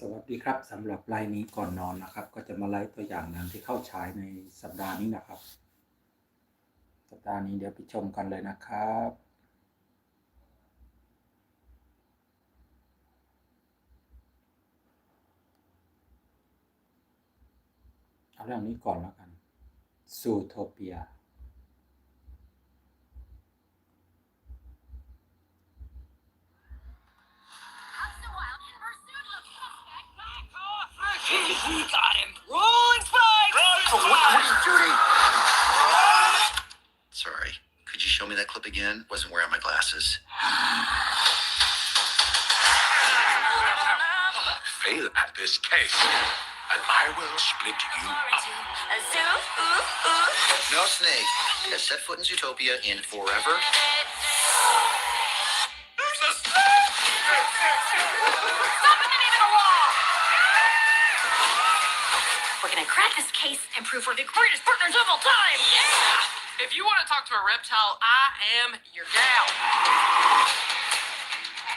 สวัสดีครับสำหรับไลน์นี้ก่อนนอนนะครับ ก็จะมาไลฟ์ตัวอย่างหนังที่เข้าฉายในสัปดาห์นี้นะครับ สัปดาห์นี้เดี๋ยวไปชมกันเลยนะครับ เอาเรื่องนี้ก่อนแล้วกันซูโทเปีย We got him. Rolling five. Oh, what, what are you doing? Sorry. Could you show me that clip again? Wasn't wearing my glasses. Fail at this case, and I will split you up. No snake has set foot in Zootopia in forever. And prove we're the greatest partners of all time. Yeah. If you want to talk to a reptile, I am your gal.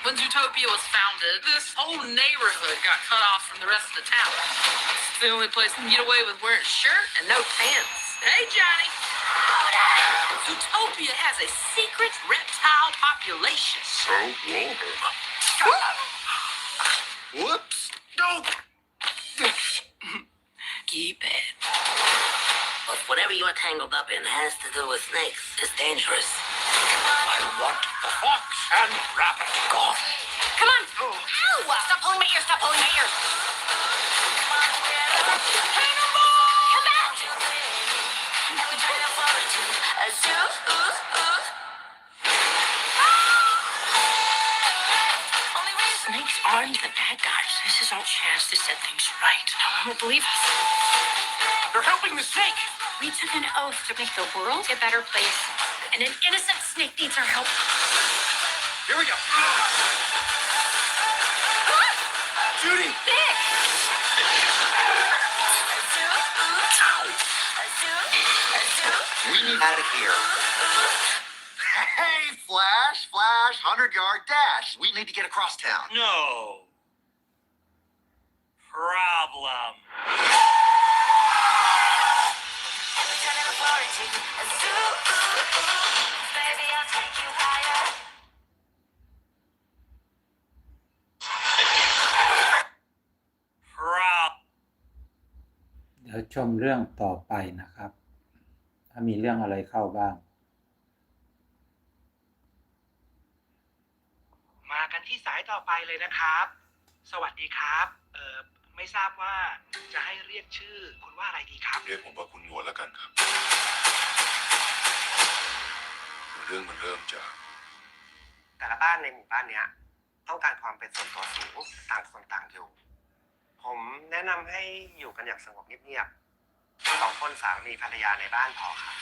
When Zootopia was founded, this whole neighborhood got cut off from the rest of the town. It's the only place you can get away with wearing a shirt and no pants. Hey, Johnny. Zootopia has a secret reptile population. So warm. Whoops. No! Keep it. But whatever you're tangled up in has to do with snakes. It's dangerous. I want the fox and rabbit gone. Come on. Ow! Stop pulling my ears. Stop pulling my ears. Come back. Snakes aren't the bad guys. This is our chance to set things right. No one will believe us. They're helping the snake! We took an oath to make the world a better place. And an innocent snake needs our help. Here we go. Judy! Big! We need out of here. Hey, Flash, Flash, 100 yard dash. We need to get across town. No problem. เดี๋ยวชมเรื่องต่อไปนะครับ ถ้ามีเรื่องอะไรเข้าบ้าง มากันที่สายต่อไปเลยนะครับ สวัสดีครับ ไม่ทราบว่าจะให้เรียกชื่อคุณว่าอะไรดีครับ เรียกผมว่าคุณหนวดแล้วกันครับ เรื่องมันเริ่มจาก แต่ละบ้านในหมู่บ้านเนี้ย ต้องการความเป็นส่วนตัวสูงต่างคนต่างอยู่ ผมแนะนำให้อยู่กันอย่างสงบเงียบๆสองคนสามีภรรยาในบ้านพอครับ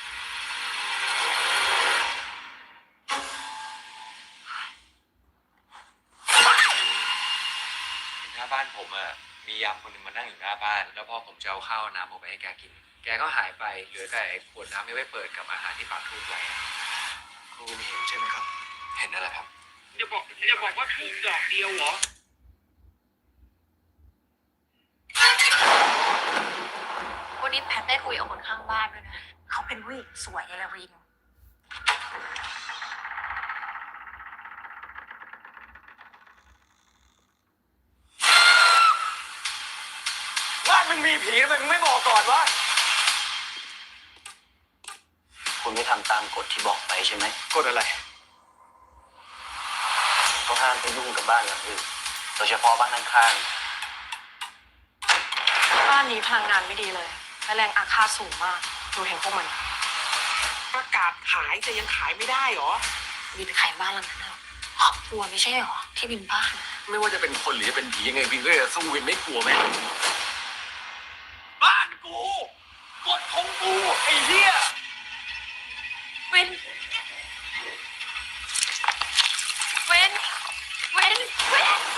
หน้าบ้านผมอะ มียามคนหนึ่งมานั่งอยู่หน้าบ้าน แล้วพอผมจะเอาข้าวน้ำออกไปให้แกกิน แกก็หายไปเหลือแต่ไอ้ขวดน้ำไม่ไว้เปิดกับอาหารที่ปากทูบไว้คุณเห็นใช่ไหมครับ เห็นนั่นแหละครับอย่าบอกอย่าบอกว่าถูกดอกเดียวเหรอวันนี้แพทได้คุยกับคนข้างบ้านด้วยนะ เขาเป็นผู้หญิงสวยในละรินว่ามัน มีผีทำไมมึงไม่บอกก่อนวะ คุณไม่ทำตามกฎที่บอกไปใช่ไหมกดอะไร เขาห้ามไปยุ่งกับบ้านหลังอื่นโดยเฉพาะบ้านข้างบ้านนี้พลังงานไม่ดีเลย และแรงอาฆาตสูงมากดูเห็นพวกมันประกาศขายแต่ยังขายไม่ได้เหรอมีไปขายบ้านหลังนั้นแล้วครอบครัวไม่ใช่เหรอที่เป็นบ้าน ไม่ว่าจะเป็นคนหรือจะเป็นผียังไงวินก็จะสู้วินไม่กลัวไหม บ้านกูกฎของ กูไอ้เหี้ยเป็น เว้น เว้น เว้น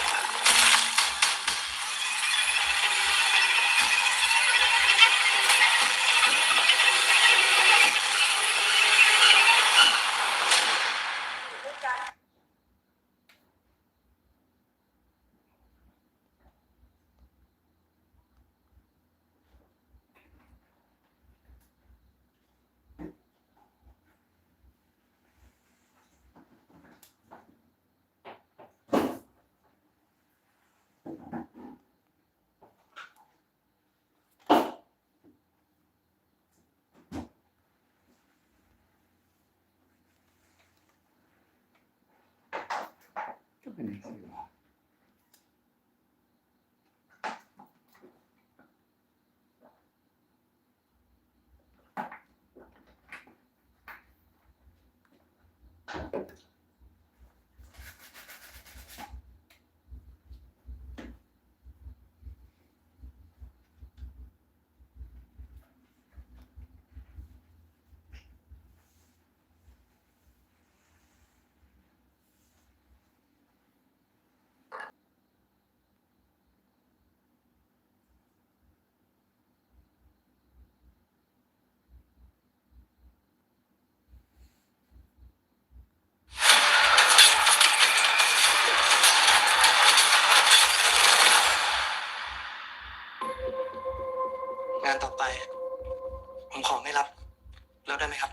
ก็เป็นอย่างนี้วะ งานต่อไป ผมขอไม่รับ แล้วได้ไหมครับ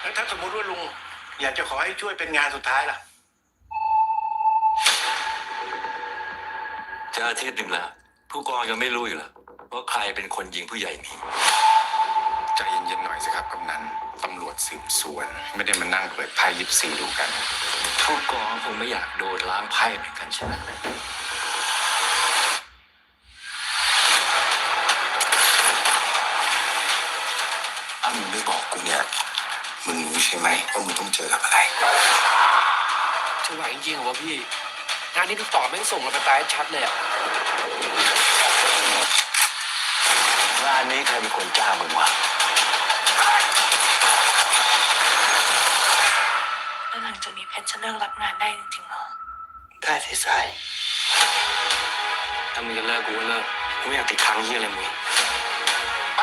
แล้วถ้าสมมติว่าลุง อยากจะขอให้ช่วยเป็นงานสุดท้ายล่ะ จะอาทิตย์หนึ่งแล้ว ผู้กองยังไม่รู้อยู่เหรอว่าใครเป็นคนยิงผู้ใหญ่หนีใจเย็นๆหน่อยสิครับกำนัน ตำรวจสืบสวน ไม่ได้มานั่งเปิดไพ่ยิบซีดูกันผู้กองคงไม่อยากโดนล้างไพ่เหมือนกันใช่ไหมถ้ามึงไม่บอกกูเนี่ย มึงรู้ใช่ไหมว่ามึงต้องเจอกับอะไรจะไหวจริงๆเหรอวะพี่ งานนี้พี่ต่อแม่งส่งเราไปตายชัดเลยอะงานนี้ใครเป็นคนจ้างมึงวะ แล้วหลังจาก นี้เพชรจะเลิกรับงานได้จริงๆเหรอ ได้สิสายถ้ามึงจะเลิกกูก็เลิกกูไม่อยากติดค้างที่อะไรมึงไป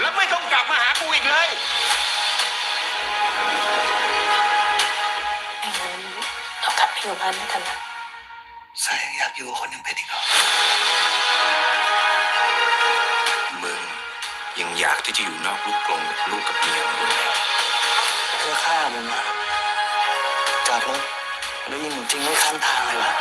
แล้วไม่ต้องกลับมาหากูอีกเลย อย่างนั้นเรากลับไปอยู่บ้านด้วยกันนะสายยังอยากอยู่กับคนยังเป็นอีกเหรอ มึงยังอยากที่จะอยู่นอกลูกกรงกับลูกกับเมียมึงไหมเพื่อฆ่ามึงอะ จอดรถแล้วยิงมึงทิ้งไว้ข้างทางเลยว่ะ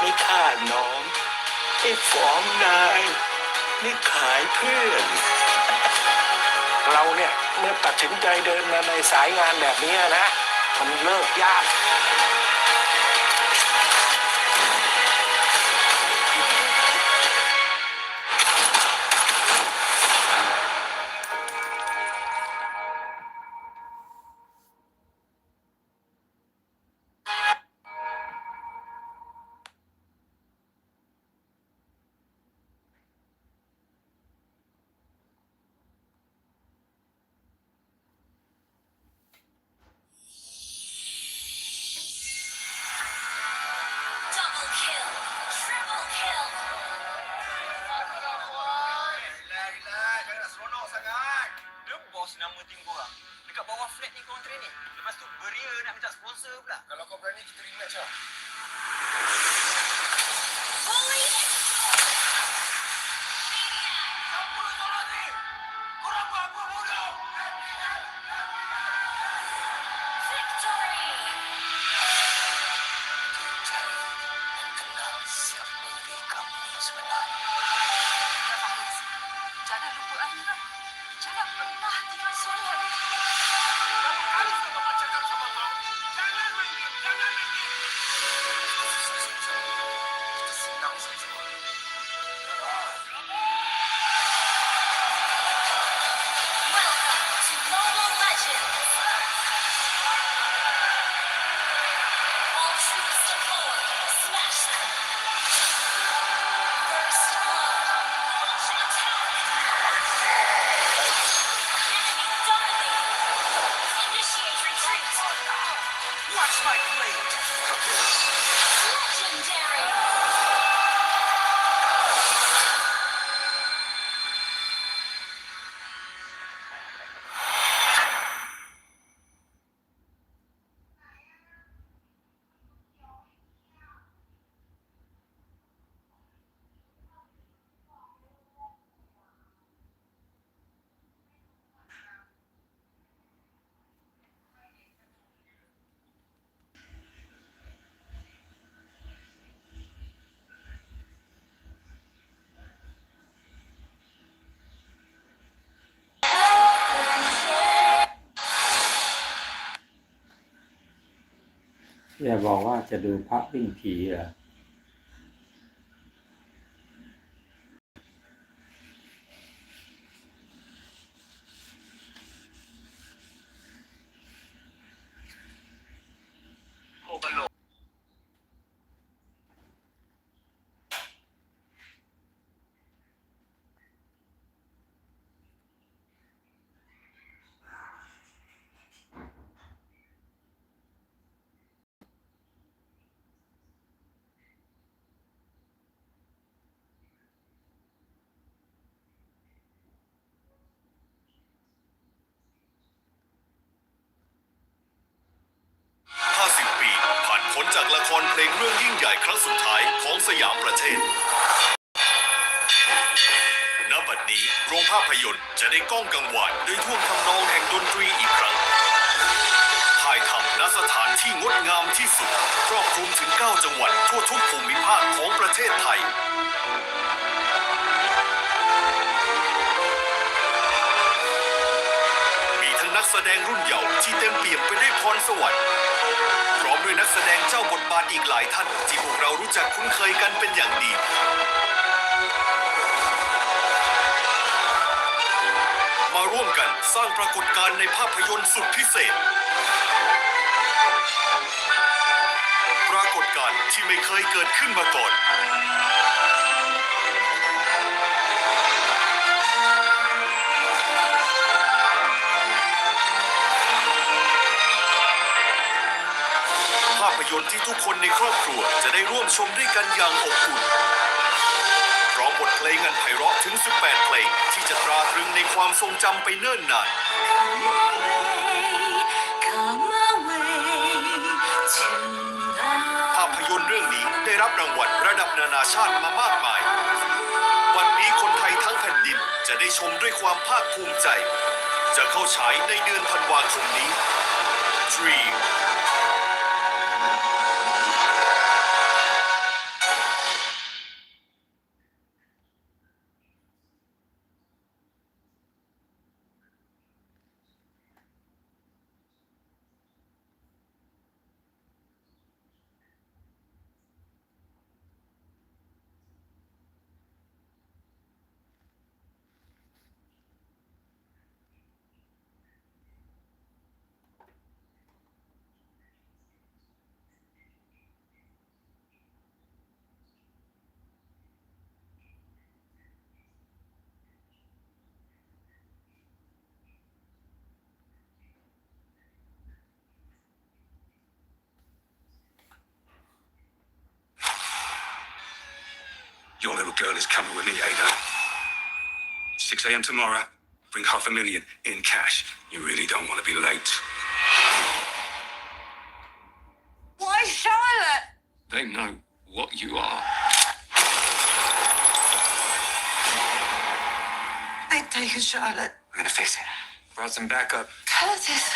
ไม่ฆ่าน้องไม่ฟ้องนายไม่ขายเพื่อน เราเนี่ย เมื่อตัดสินใจเดินมาในสายงานแบบนี้นะ มันเลิกยาก อย่าบอกว่าจะดูพระวิ่งผีเหรอ โอกะโหลก 50 ปี ผ่านพ้นจากละครเพล งเรื่องยิ่งใหญ่ครั้งสุดท้ายของสยามประเทศณบัดนี้โรงภาพยนตร์จะได้ก้องกังวานด้วยท่วงทำนองแห่งดนตรีอีกครั้งถ่ายทำณสถานที่งดงามที่สุด ครอบคลุมถึง 9 จังหวัดทั่วทุกภูมิภาคของประเทศไทย กแสดงรุ่นเยาว์ที่เต็มเปี่ยมไปด้วยพรสวรรค์พร้อมด้วยนักแสดงเจ้าบทบาทอีกหลายท่าน ที่พวกเรารู้จักคุ้นเคยกันเป็นอย่างดี มาร่วมกันสร้างปรากฏการณ์ในภาพยนตร์สุดพิเศษ ปรากฏการณ์ที่ไม่เคยเกิดขึ้นมาก่อน ที่ทุกคนในครอบครัวจะได้ร่วมชมด้วยกันอย่างอบอุ่นพร้อมบทเพลงอันไพเราะถึง 18 เพลงที่จะตราตรึงในความทรงจำไปเนิ่นนาน ภาพยนตร์เรื่องนี้ได้รับรางวัลระดับนานาชาติมามากมาย วันนี้คนไทยทั้งแผ่นดินจะได้ชมด้วยความภาคภูมิใจ จะเข้าฉายในเดือนธันวาคมนี้ Dream Your little girl is coming with me, Ada. 6 a.m. tomorrow. Bring half a million in cash. You really don't want to be late. Why Charlotte? They know what you are. They've taken Charlotte. We're gonna fix it. Brought some backup. Curtis.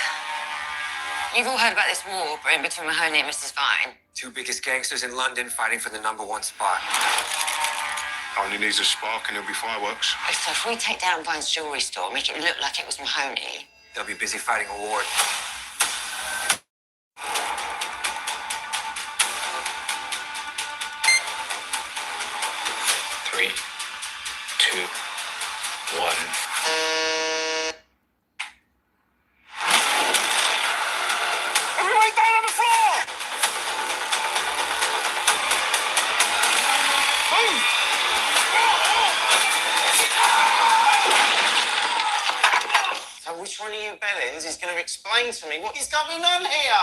You've all heard about this war brewing between Mahoney and Mrs. Vine. Two biggest gangsters in London fighting for the number one spot. Only needs a spark and there'll be fireworks. So if we take down Vine's jewelry store, make it look like it was Mahoney, They'll be busy fighting a war. Three, two, one. Everybody down on the floor! So which one of you Bellins is going to to me what is going on here?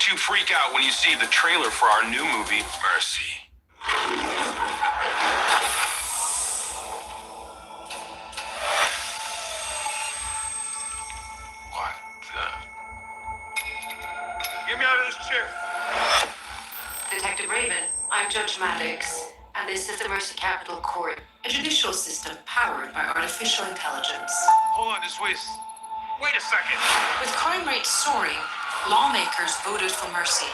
You're going freak out when you see the trailer for our new movie, Mercy. What the? Get me out of this chair. Detective Raven, I'm Judge Maddox, and this is the Mercy Capital Court, a judicial system powered by artificial intelligence. Hold on, just wait. Wait a second. With crime rates soaring, lawmakers voted for mercy.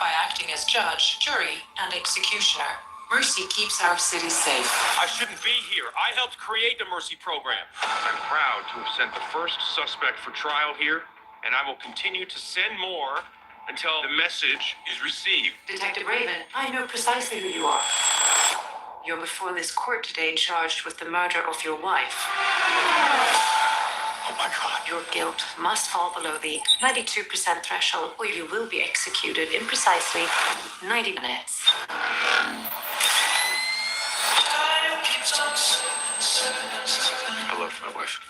By acting as judge, jury, and executioner, Mercy keeps our city safe. I shouldn't be here. I helped create the Mercy program. I'm proud to have sent the first suspect for trial here, and I will continue to send more until the message is received. Detective Raven, I know precisely who you are. You're before this court today charged with the murder of your wife. My God. Your guilt must fall below the 92% threshold, or you will be executed in precisely 90 minutes. I loved my wife.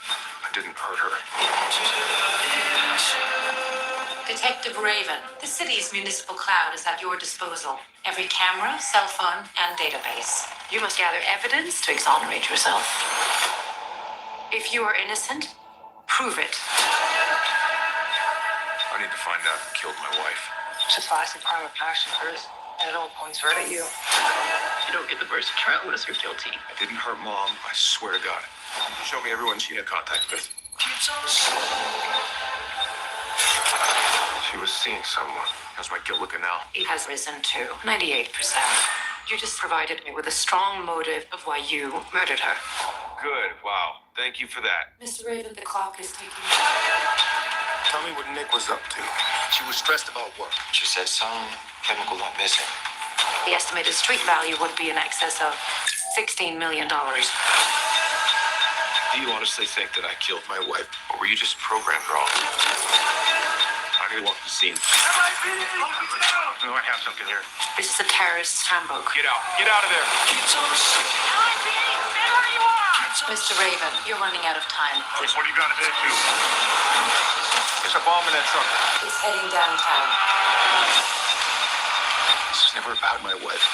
I didn't hurt her. Detective Raven, the city's municipal cloud is at your disposal. Every camera, cell phone, and database. You must gather evidence to exonerate yourself. If you are innocent, prove it. I need to find out who killed my wife. Just in crime of passion first, and it all points right at you. You don't get the mercy trial unless you're guilty. I didn't hurt mom. I swear to God. Show me everyone she had contact with. She was seeing someone. How's my guilt looking now? It has risen to 98%. You just provided me with a strong motive of why you murdered her. Good. Wow. Thank you for that. Mr. Raven, the clock is ticking. Tell me what Nick was up to. She was stressed about work. She said some chemical went missing. The estimated street value would be in excess of $16 million. Do you honestly think that I killed my wife? Or were you just programmed wrong? I need to walk the scene. No, I have something here. This is a terrorist's handbook. Get out. Get out of there. Mr. Raven, you're running out of time. What do you got to do? There's a bomb in that truck. He's heading downtown. This is never about my wife.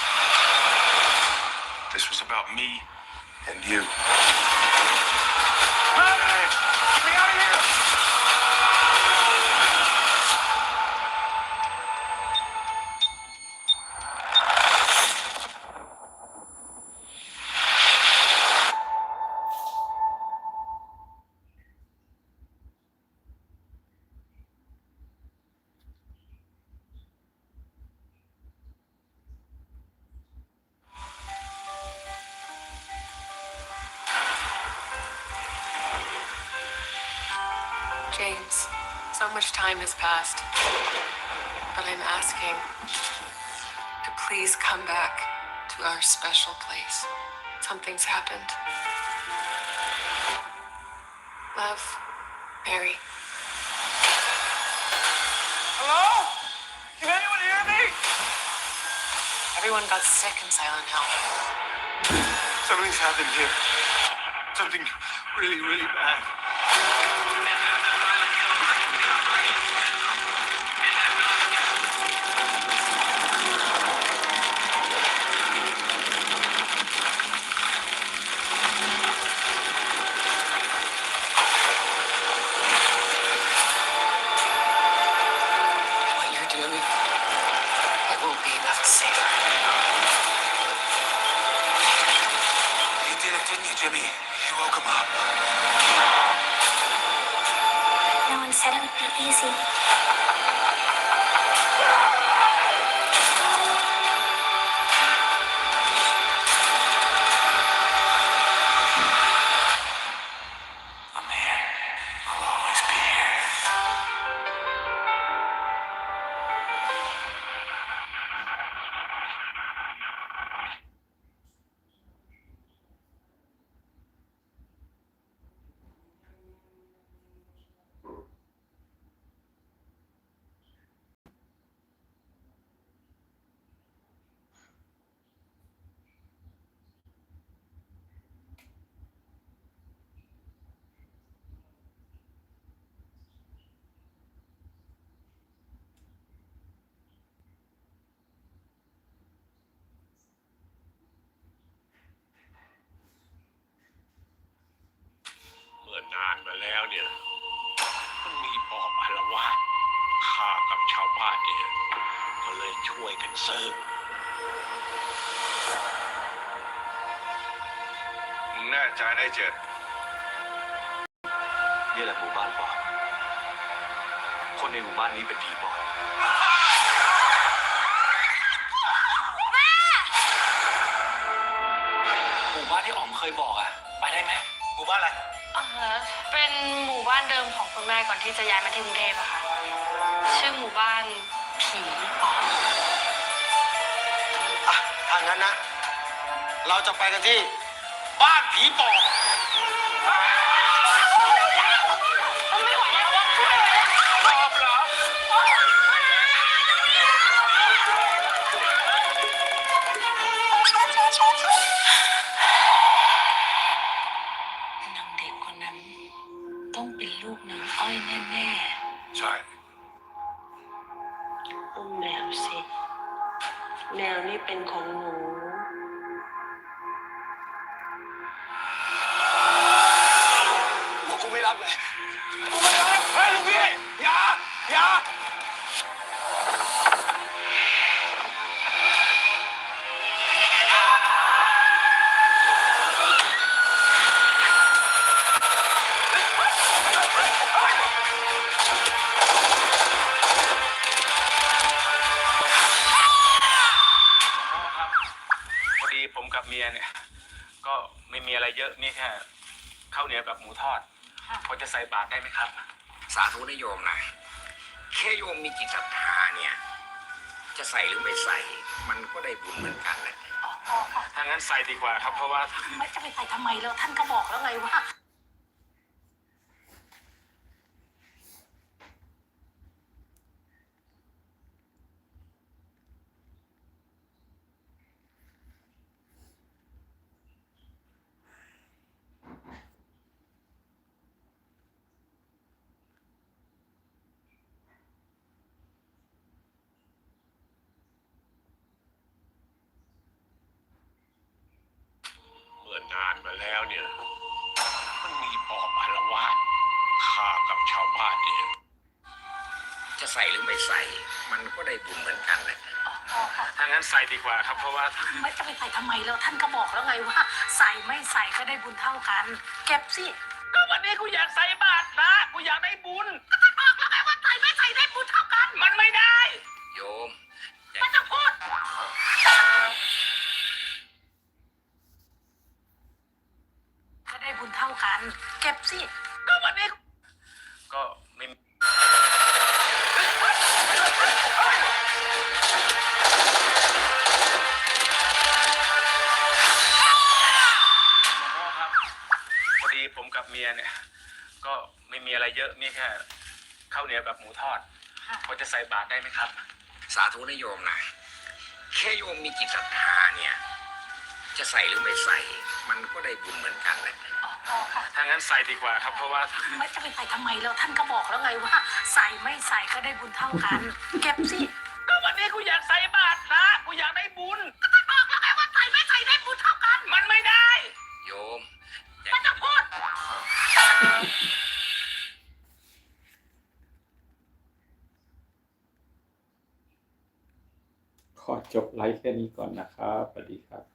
This was about me and you. Get me out of here! Something's happened. Love, Mary. Hello? Can anyone hear me? Everyone got sick in Silent Hill. Something's happened here. Something really, really bad. What you're doing, it won't be enough to save her. You did it, didn't you, Jimmy? You woke him up. No one said it would be easy. แล้วเนี่ย มันมีปอบอารวาสข้ากับชาวบ้านเนี่ยก็เลยช่วยกันซื้อแน่ใจได้เจ็ดนี่แหละหมู่บ้านปอบคนในหมู่บ้านนี้เป็นผีปอบหมู่บ้านที่อ๋อมเคยบอกอะไปได้ไหมหมู่บ้านอะไร เออเป็นหมู่บ้านเดิมของคุณแม่ก่อนที่จะย้ายมาที่กรุงเทพอะค่ะ ชื่อหมู่บ้านผีปอบอะถ้างั้นนะ เราจะไปกันที่บ้านผีปอบ อะไรเยอะมีแค่ข้าวเหนียวกับหมูทอดพอจะใส่บาตรได้ไหมครับ สาธุนะโยมนะแค่โยมมีจิตศรัทธาเนี่ย จะใส่หรือไม่ใส่ มันก็ได้บุญเหมือนกันแหละถ้างั้นใส่ดีกว่าครับเพราะว่า ไม่จะไปใส่ทำไมแล้วท่านก็บอกแล้วไงว่า เมื่อนานมาแล้วเนี่ย มันมีปอบอารวาสข้ากับชาวบ้านเนี่ย จะใส่หรือไม่ใส่ มันก็ได้บุญเหมือนกันแหละถ้างั้นใส่ดีกว่าครับ เพราะว่าไม่จะไปใส่ทำไมแล้วท่านก็บอกแล้วไงว่า ใส่ไม่ใส่ก็ได้บุญเท่ากัน เก็บสิก็วันนี้กูอยากใส่บาตรนะกูอยากได้บุญบอกแล้วไงว่าใส่ไม่ใส่ได้บุญเท่ากัน มันไม่ได้ โยมไม่ต้องพูด ก็ได้บุญเท่ากัน เก็บ สิ ก็วันนี้ ก็ไม่ครับพอดีผมกับเมียเนี่ย ก็ไม่มีอะไรเยอะมีแค่ข้าวเหนียวกับหมูทอดพอจะใส่บาตรได้ไหมครับ สาธุนะโยมนะแค่โยมมีจิตศรัทธาเนี่ย จะใส่หรือไม่ใส่ มันก็ได้บุญเหมือนกันแหละ ถ้างั้นใส่ดีกว่าครับ เพราะว่าไม่จะไปใส่ทำไมแล้วท่านก็บอกแล้วไงว่า ใส่ไม่ใส่ก็ได้บุญเท่ากัน เก็บสิก็วันนี้กูอยากใส่บาตรนะกูอยากได้บุญบอกแล้วไงว่าใส่ไม่ใส่ได้บุญเท่ากัน มันไม่ได้ โยมไม่ต้องพูดขอจบไลฟ์แค่นี้ก่อนนะครับสวัสดีครับ